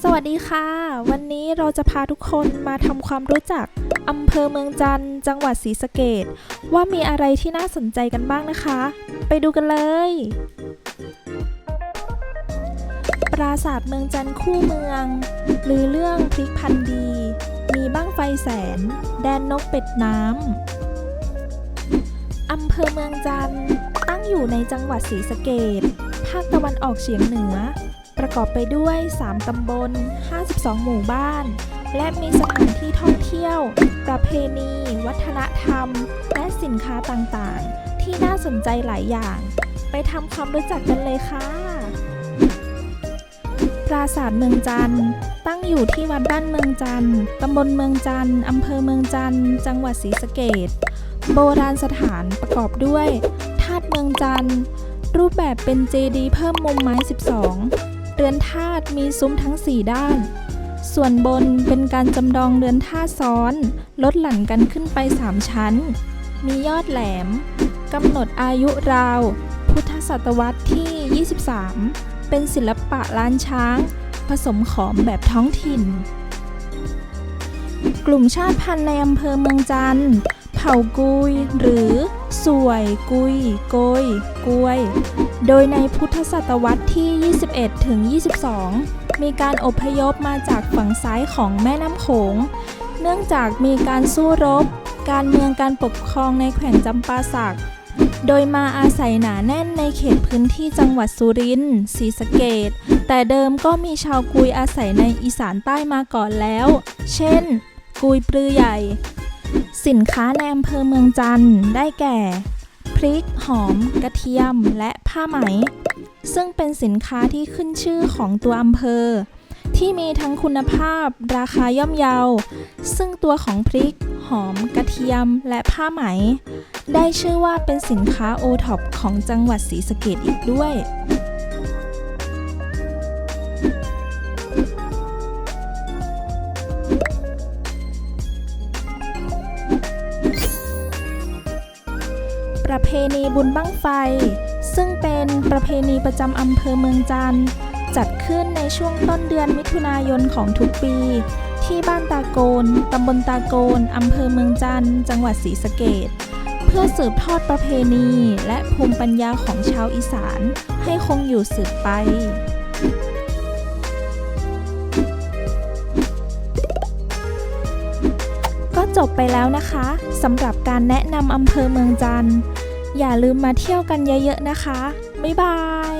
สวัสดีค่ะ วันนี้เราจะพาทุกคนมาทำความรู้จักอำเภอเมืองจันทร์จังหวัดศรีสะเกดว่ามีอะไรที่น่าสนใจกันบ้างนะคะ ไปดูกันเลย ปราสาทเมืองจันทร์คู่เมืองลือเรื่องพริกพันดี มีบ้างไฟแสน แดนนกเป็ดน้ำอำเภอเมืองจันทร์ อยู่ในจังหวัดศรีสะเกดภาคตะวันออกเฉียงเหนือ ประกอบไปด้วย 3 ตำบล 52 หมู่บ้าน และมีสถานที่ท่องเที่ยว ประเพณี วัฒนธรรม และสินค้าต่างๆ ที่น่าสนใจหลายอย่าง ไปทำความรู้จักกันเลยค่ะปราสาทเมืองจันทร์ตั้งอยู่ที่วัดบ้านเมืองจันทร์ตำบลเมืองจันทร์อำเภอเมืองจันทร์จังหวัดศรีสะเกดโบราณสถานประกอบด้วย เมืองจันทร์ รูปแบบเป็นเจดีย์เพิ่มมุมไม้ 12 เรือนธาตุมีซุ้มทั้ง 4 ด้าน ส่วนบนเป็นการจำลองเรือนธาตุซ้อน ลดหลั่นกันขึ้นไป 3 ชั้น มียอดแหลมกำหนดอายุราว พุทธศตวรรษที่ 23 เป็นศิลปะล้านช้าง ผสมขอมแบบท้องถิ่น กลุ่มชาติพันธุ์ในอำเภอเมืองจันทร์เผ่ากุยหรือ สวย กุยโกยกวย โดยในพุทธศตวรรษที่ 21 ถึง 22 มีการอพยพมาจากฝั่งซ้ายของแม่น้ำโขง เนื่องจากมีการสู้รบ การเมืองการปกครองในแขวงจำปาสัก โดยมาอาศัยหนาแน่นในเขตพื้นที่จังหวัดสุรินทร์ศรีสะเกดแต่เดิมก็มีชาวกุยอาศัยในอีสานใต้มาก่อนแล้ว เช่น กุยปลือใหญ่ สินค้าในอำเภอเมืองจันทร์ได้แก่ พริก หอม กระเทียม และผ้าไหม ซึ่งเป็นสินค้าที่ขึ้นชื่อของตัวอำเภอ ที่มีทั้งคุณภาพ ราคาย่อมเยา ซึ่งตัวของพริก หอม กระเทียม และผ้าไหม ได้ชื่อว่าเป็นสินค้าโอท็อปของจังหวัดศรีสะเกดอีกด้วย ประเพณีบุญบั้งไฟ ซึ่งเป็นประเพณีประจำอำเภอเมืองจันทร์ จัดขึ้นในช่วงต้นเดือนมิถุนายนของทุกปี ที่บ้านตาโกน ตำบลตาโกน อำเภอเมืองจันทร์ จังหวัดศรีสะเกดเพื่อสืบทอดประเพณีและภูมิปัญญาของชาวอีสาน ให้คงอยู่สืบไปก็จบไปแล้วนะคะสำหรับการแนะนำอำเภอเมืองจันทร์ อย่าลืมมาเที่ยวกันเยอะๆนะคะ บ๊ายบาย